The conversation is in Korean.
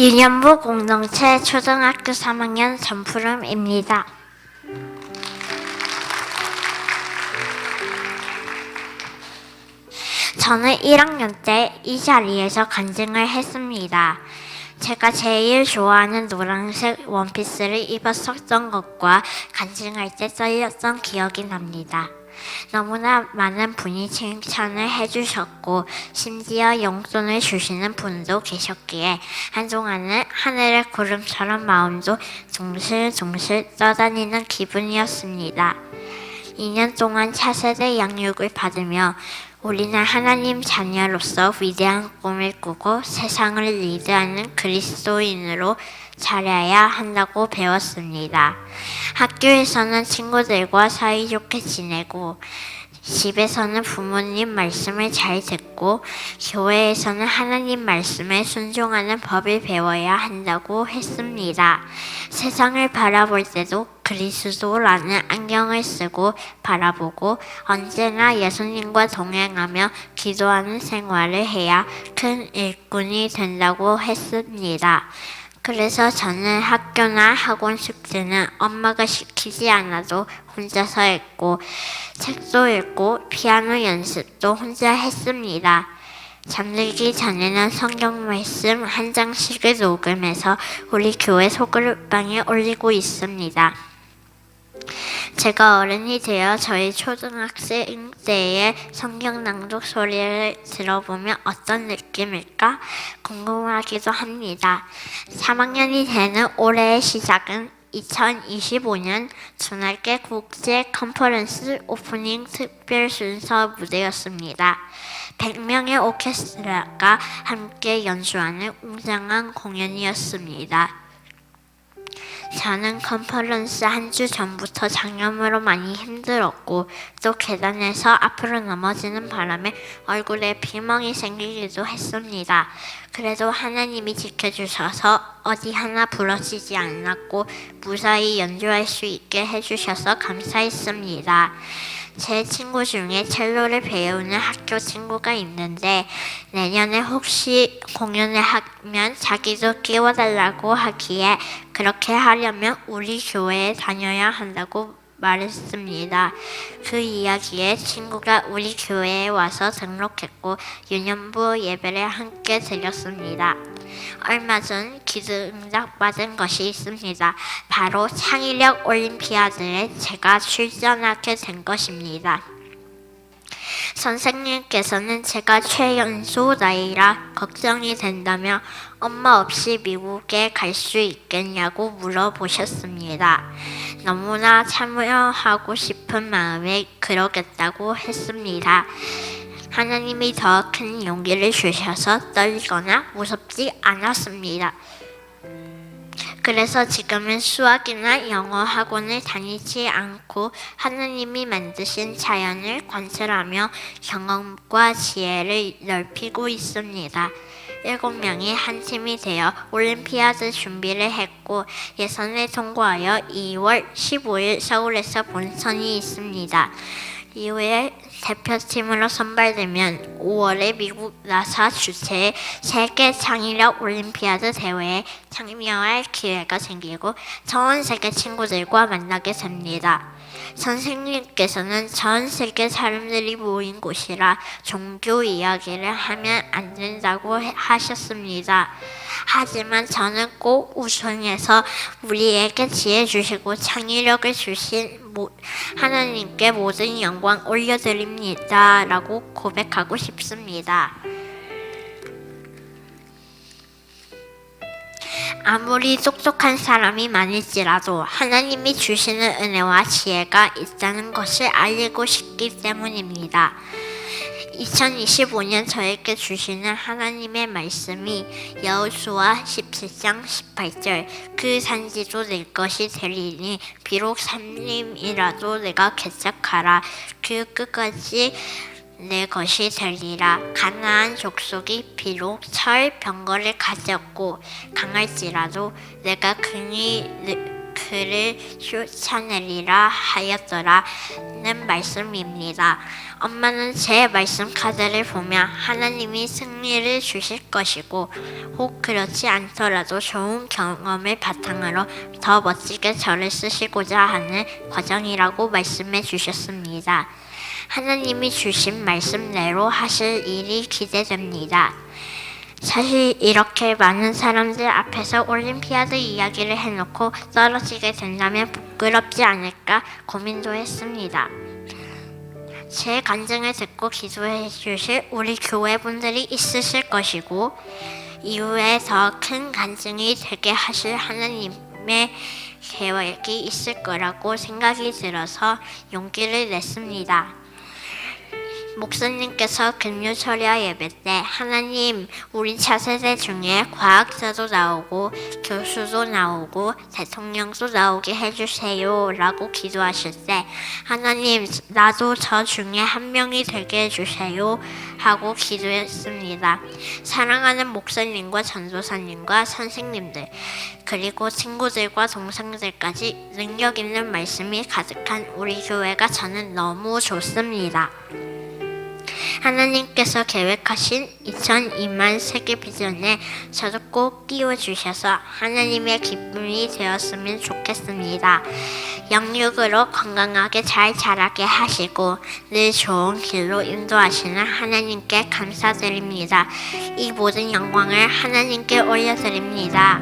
유년부 공동체 초등학교 3학년 전푸름입니다. 저는 1학년 때 이 자리에서 간증을 했습니다. 제가 제일 좋아하는 노란색 원피스를 입었었던 것과 간증할 때 떨렸던 기억이 납니다. 너무나 많은 분이 칭찬을 해주셨고 심지어 용돈을 주시는 분도 계셨기에 한동안은 하늘의 구름처럼 마음도 둥실둥실 떠다니는 기분이었습니다. 2년 동안 차세대 양육을 받으며 우리는 하나님 자녀로서 위대한 꿈을 꾸고 세상을 리드하는 그리스도인으로 자라야 한다고 배웠습니다. 학교에서는 친구들과 사이좋게 지내고 집에서는 부모님 말씀을 잘 듣고 교회에서는 하나님 말씀에 순종하는 법을 배워야 한다고 했습니다. 세상을 바라볼 때도 그리스도라는 안경을 쓰고 바라보고 언제나 예수님과 동행하며 기도하는 생활을 해야 큰 일꾼이 된다고 했습니다. 그래서 저는 학교나 학원 숙제는 엄마가 시키지 않아도 혼자서 했고 책도 읽고 피아노 연습도 혼자 했습니다. 잠들기 전에는 성경 말씀 한 장씩을 녹음해서 우리 교회 소그룹방에 올리고 있습니다. 제가 어른이 되어 저희 초등학생 때의 성경 낭독 소리를 들어보면 어떤 느낌일까 궁금하기도 합니다. 3학년이 되는 올해의 시작은 2025년 주날개 국제 컨퍼런스 오프닝 특별 순서 무대였습니다. 100명의 오케스트라가 함께 연주하는 웅장한 공연이었습니다. 저는 컨퍼런스 한 주 전부터 장염으로 많이 힘들었고 또 계단에서 앞으로 넘어지는 바람에 얼굴에 비멍이 생기기도 했습니다. 그래도 하나님이 지켜주셔서 어디 하나 부러지지 않았고 무사히 연주할 수 있게 해주셔서 감사했습니다. 제 친구 중에 첼로를 배우는 학교 친구가 있는데 내년에 혹시 공연을 하면 자기도 끼워달라고 하기에 그렇게 하려면 우리 교회에 다녀야 한다고 말했습니다. 그 이야기에 친구가 우리 교회에 와서 등록했고 유년부 예배를 함께 드렸습니다. 얼마 전 기증작 받은 것이 있습니다. 바로 창의력 올림피아드에 제가 출전하게 된 것입니다. 선생님께서는 제가 최연소 나이라 걱정이 된다며 엄마 없이 미국에 갈 수 있겠냐고 물어보셨습니다. 너무나 참여하고 싶은 마음에 그러겠다고 했습니다. 하나님이 더 큰 용기를 주셔서 떨리거나 무섭지 않았습니다. 그래서 지금은 수학이나 영어 학원을 다니지 않고 하나님이 만드신 자연을 관찰하며 경험과 지혜를 넓히고 있습니다. 일곱 명이 한 팀이 되어 올림피아드 준비를 했고 예선을 통과하여 2월 15일 서울에서 본선이 있습니다. 이후에 대표팀으로 선발되면 5월에 미국 나사 주최의 세계 창의력 올림피아드 대회에 참여할 기회가 생기고 전 세계 친구들과 만나게 됩니다. 선생님께서는 전 세계 사람들이 모인 곳이라 종교 이야기를 하면 안 된다고 해- 하셨습니다. 하지만 저는 꼭 우승해서 우리에게 지혜 주시고 창의력을 주신 모- 하나님께 모든 영광 올려드립니다. 라고 고백하고 싶습니다. 아무리 똑똑한 사람이 많을지라도 하나님이 주시는 은혜와 지혜가 있다는 것을 알리고 싶기 때문입니다. 2025년 저에게 주시는 하나님의 말씀이 여호수아 17장 18절 그 산지도 내 것이 되리니 비록 삼림이라도 내가 개척하라. 그 끝까지 내 것이 되리라. 가나안 족속이 비록 철 병거를 가졌고 강할지라도 내가 그니 그를 쫓아내리라 하였더라 는 말씀입니다. 엄마는 제 말씀 카드를 보면 하나님이 승리를 주실 것이고 혹 그렇지 않더라도 좋은 경험을 바탕으로 더 멋지게 저를 쓰시고자 하는 과정이라고 말씀해 주셨습니다. 하나님이 주신 말씀대로 하실 일이 기대됩니다. 사실 이렇게 많은 사람들 앞에서 올림피아드 이야기를 해놓고 떨어지게 된다면 부끄럽지 않을까 고민도 했습니다. 제 간증을 듣고 기도해 주실 우리 교회 분들이 있으실 것이고 이후에 더 큰 간증이 되게 하실 하나님의 계획이 있을 거라고 생각이 들어서 용기를 냈습니다. 목사님께서 금요 철야 예배 때 하나님 우리 차세대 중에 과학자도 나오고 교수도 나오고 대통령도 나오게 해주세요 라고 기도하실 때 하나님 나도 저 중에 한 명이 되게 해주세요 하고 기도했습니다. 사랑하는 목사님과 전도사님과 선생님들 그리고 친구들과 동생들까지 능력 있는 말씀이 가득한 우리 교회가 저는 너무 좋습니다. 하나님께서 계획하신 2002만 세계 비전에 저도 꼭 끼워주셔서 하나님의 기쁨이 되었으면 좋겠습니다. 영육으로 건강하게 잘 자라게 하시고 늘 좋은 길로 인도하시는 하나님께 감사드립니다. 이 모든 영광을 하나님께 올려드립니다.